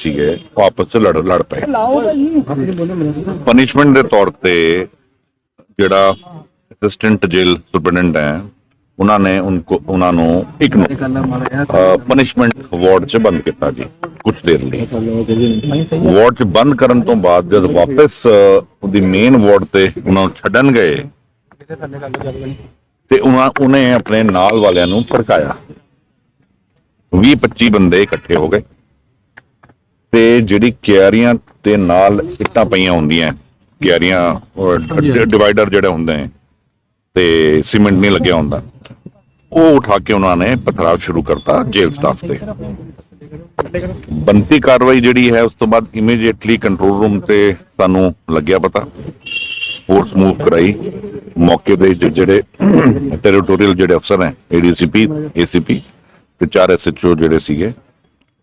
ਸੀਗੇ ਉਹ ਆਪਸ ਚ ਲੜ ਲੜ ਪਏ। ਪਨਿਸ਼ਮੈਂਟ ਦੇ ਤੌਰ ਤੇ ਜਿਹੜਾ ਅਸਿਸਟੈਂਟ ਜੇਲ ਸੁਪਰਡੈਂਟ ਹੈ, ਉਹਨਾਂ ਨੇ ਉनको ਉਹਨਾਂ ਨੂੰ ਇੱਕ ਨੂੰ ਪਨਿਸ਼ਮੈਂਟ ਵਾਰਡ 'ਚ ਬੰਦ ਕੀਤਾ ਜੀ ਕੁਝ ਦੇਰ ਲਈ। ਵਾਰਡ 'ਚ ਬੰਦ ਕਰਨ ਤੋਂ ਬਾਅਦ ਜਦ ਵਾਪਸ ਉਹਦੀ ਮੇਨ ਵਾਰਡ ਤੇ ਉਹਨਾਂ ਨੂੰ ਛੱਡਣ ਗਏ, ਤੇ ਉਹਨਾਂ, ਉਹਨੇ ਆਪਣੇ ਨਾਲ ਵਾਲਿਆਂ ਨੂੰ ਭੜਕਾਇਆ। 20 25 ਬੰਦੇ ਇਕੱਠੇ ਹੋ ਗਏ। ਤੇ ਜਿਹੜੀ ਕਿਆਰੀਆਂ ਤੇ ਨਾਲ ਇੱਟਾਂ ਪਈਆਂ ਹੁੰਦੀਆਂ ਕਿਆਰੀਆਂ ਡਿਵਾਈਡਰ ਜਿਹੜੇ ਹੁੰਦੇ ਤੇ ਸੀਮੈਂਟ ਨਹੀਂ ਲੱਗਿਆ ਹੁੰਦਾ। ਉਹ ਉਠਾ ਕੇ ਉਹਨਾਂ ਨੇ ਪਥਰਾਵ ਸ਼ੁਰੂ ਕਰਤਾ ਜੇਲ੍ਹ ਸਟਾਫ ਤੇ। ਬੰਤੀ ਕਾਰਵਾਈ ਜਿਹੜੀ ਹੈ ਉਸ ਤੋਂ ਬਾਅਦ ਇਮੀਡੀਏਟਲੀ ਕੰਟਰੋਲ ਰੂਮ ਤੇ ਸਾਨੂੰ ਲੱਗਿਆ ਪਤਾ। ਫੋਰਸ ਮੂਵ ਕਰਾਈ। ਮੌਕੇ ਦੇ ਜ- ਜਿਹੜੇ ਟੈਰੀਟੋਰੀਅਲ ਜਿਹੜੇ ਅਫਸਰ ਹੈ ਏਡੀਸੀਪੀ ਏਸੀਪੀ ਤੇ ਚਾਰ ਐਸਐਚਓ ਜਿਹੜੇ ਸੀਗੇ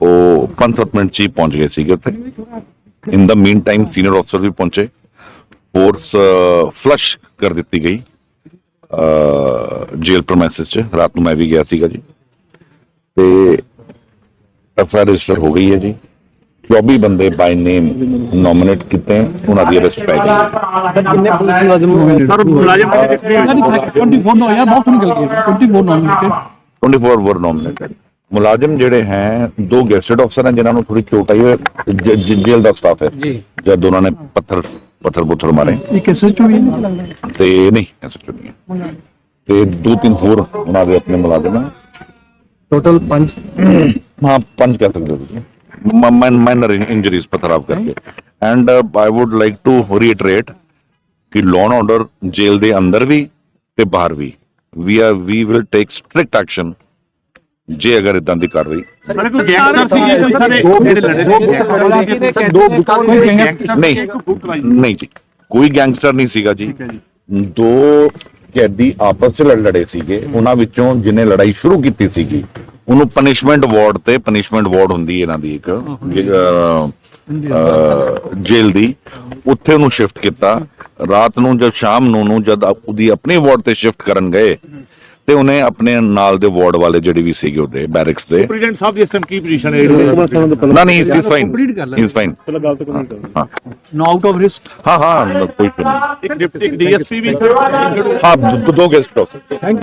ਉਹ 5-7 ਮਿੰਟ ਚ ਹੀ ਪਹੁੰਚ ਗਏ ਸੀਗੇ ਉੱਥੇ ਇਨ ਦਾ ਮੀਨ ਟਾਈਮ ਸੀਨੀਅਰ ਅਫਸਰ ਵੀ ਪਹੁੰਚੇ ਫੋਰਸ ਫਲਸ਼ ਕਰ ਦਿੱਤੀ ਗਈ ਜੇਲ ਪ੍ਰਮਿਸਿਸ ਚ ਰਾਤ ਨੂੰ ਮੈਂ ਵੀ ਗਿਆ ਸੀਗਾ ਜੀ ਤੇ ਐਫਆਈਆਰ ਰਜਿਸਟਰ ਹੋ ਗਈ ਹੈ ਜੀ 24 ਬੰਦੇ ਬਾਈ ਨੇਮ ਨੋਮੀਨੇਟ ਕੀਤੇ ਹੈ, ਉਹਨਾਂ ਦੀ ਅਰੈਸਟ ਪੈ ਗਈ ਕਿੰਨੇ ਪੁਲਿਸ ਮੁਲਾਜ਼ਮ ਹੋਏ ਸਰ ਮੁਲਾਜ਼ਮ ਯਾਨੀ 24 ਨੋ ਯਾਰ ਬਹੁਤ ਨਿਕਲ ਗਏ 24 ਨੋਮੀਨੇਟਡ 24 ਵਰ ਨੋਮੀਨੇਟਡ ਮੁਲਾਜ਼ਮ ਜਿਹੜੇ ਹੈ ਦੋ ਗੈਸਟਡ ਅਫਸਰ ਹਨ ਜਿਨ੍ਹਾਂ ਨੂੰ ਥੋੜੀ ਚੋਟ ਆਈ ਹੈ। ਜ- ਜ- ਜੇਲ੍ਹ ਦਾ ਸਟਾਫ ਹੈ। ਜੀ। ਜਦ ਉਹਨਾਂ ਨੇ ਪੱਥਰ ਪੱਥਰ ਪੁੱਥਰ ਮਾਰੇ। ਇੱਕ ਐਸਐਚਓ ਵੀ ਹੈ? ਤੇ ਨਹੀਂ ਐਸਾ ਕੁਝ ਨਹੀਂ ਹੈ। ਤੇ ਦੋ ਤਿੰਨ ਹੋਰ ਉਹਨਾਂ ਦੇ ਆਪਣੇ ਮੁਲਾਜ਼ਮ ਹੈ ਟੋਟਲ 5 ਹਾਂ ਪੰਜ ਕਹਿ ਸਕਦੇ ਹੋ ਤੁਸੀਂ। ਮਾਈਨਰ ਇੰਜਰੀਜ਼ ਪਥਰਾਵ ਕਰਕੇ। And I would like to reiterate ਕਿ ਐਂਡ ਆਰਡਰ ਜੇਲ੍ਹ ਦੇ ਅੰਦਰ ਵੀ ਤੇ ਬਾਹਰ ਵੀ। We are we will take strict action ਜੇ ਅਗਰ ਇਦਾਂ ਦੀ ਕਾਰਵਾਈ ਸਰ ਕੋਈ ਗੈਂਗਸਟਰ ਸੀ ਕੋਈ ਸਾਰੇ ਜਿਹੜੇ ਲੜੇ ਨੇ ਦੋ ਬੁੱਤਾਂ ਕੋਈ ਗੈਂਗਸਟਰ ਨਹੀਂ ਨਹੀਂ ਜੀ ਕੋਈ ਗੈਂਗਸਟਰ ਨਹੀਂ ਸੀਗਾ ਜੀ। ਦੋ ਕੈਦੀ ਆਪਸ ਚ ਲੜ ਲੜੇ ਸੀਗੇ ਉਹਨਾਂ ਵਿੱਚੋਂ ਜਿਹਨੇ ਲੜਾਈ ਸ਼ੁਰੂ ਕੀਤੀ ਸੀਗੀ ਉਹਨੂੰ ਪਨਿਸ਼ਮੈਂਟ ਵਾਰਡ ਤੇ ਪਨਿਸ਼ਮੈਂਟ ਵਾਰਡ ਹੁੰਦੀ ਹੈ ਇਹਨਾਂ ਦੀ ਇੱਕ ਜੇਲ੍ਹ ਦੀ। ਉੱਥੇ ਉਹਨੂੰ ਸ਼ਿਫਟ ਕੀਤਾ। ਰਾਤ ਨੂੰ ਜਦ ਸ਼ਾਮ ਨੂੰ ਨੂੰ ਜਦ ਉਹਦੀ ਆਪਣੀ ਵਾਰਡ ਤੇ ਸ਼ਿਫਟ ਕਰਨ ਗਏ ਤੇ ਉਹਨੇ ਆਪਣੇ ਨਾਲ ਦੇ ਵਾਰਡ ਵਾਲੇ ਜਿਹੜੇ ਵੀ ਸੀਗੇ ਉਹਦੇ ਬੈਰਿਕਸ ਦੇ। ਪ੍ਰੈਜ਼ੀਡੈਂਟ ਸਾਹਿਬ ਦੀ ਇਸ ਟਾਈਮ ਕੀ ਪੋਜੀਸ਼ਨ ਹੈ? ਨਾ ਨਹੀਂ ਇਸ ਫਾਈਨ ਕਰ ਲੈ। ਇਸ ਫਾਈਨ ਪਹਿਲਾਂ ਗੱਲ ਤਾਂ ਕੋਈ ਨਹੀਂ ਹਾਂ। ਨੋ ਆਊਟ ਆਫ ਰਿਸਕ ਹਾਂ ਹਾਂ ਕੋਈ ਨਹੀਂ। ਇੱਕ ਡਿਪਟੀ ਡੀਐਸਪੀ ਵੀ। ਹਾਂ ਦੋ- ਦੋ ਗੈਸਟ ਹਾਊਸ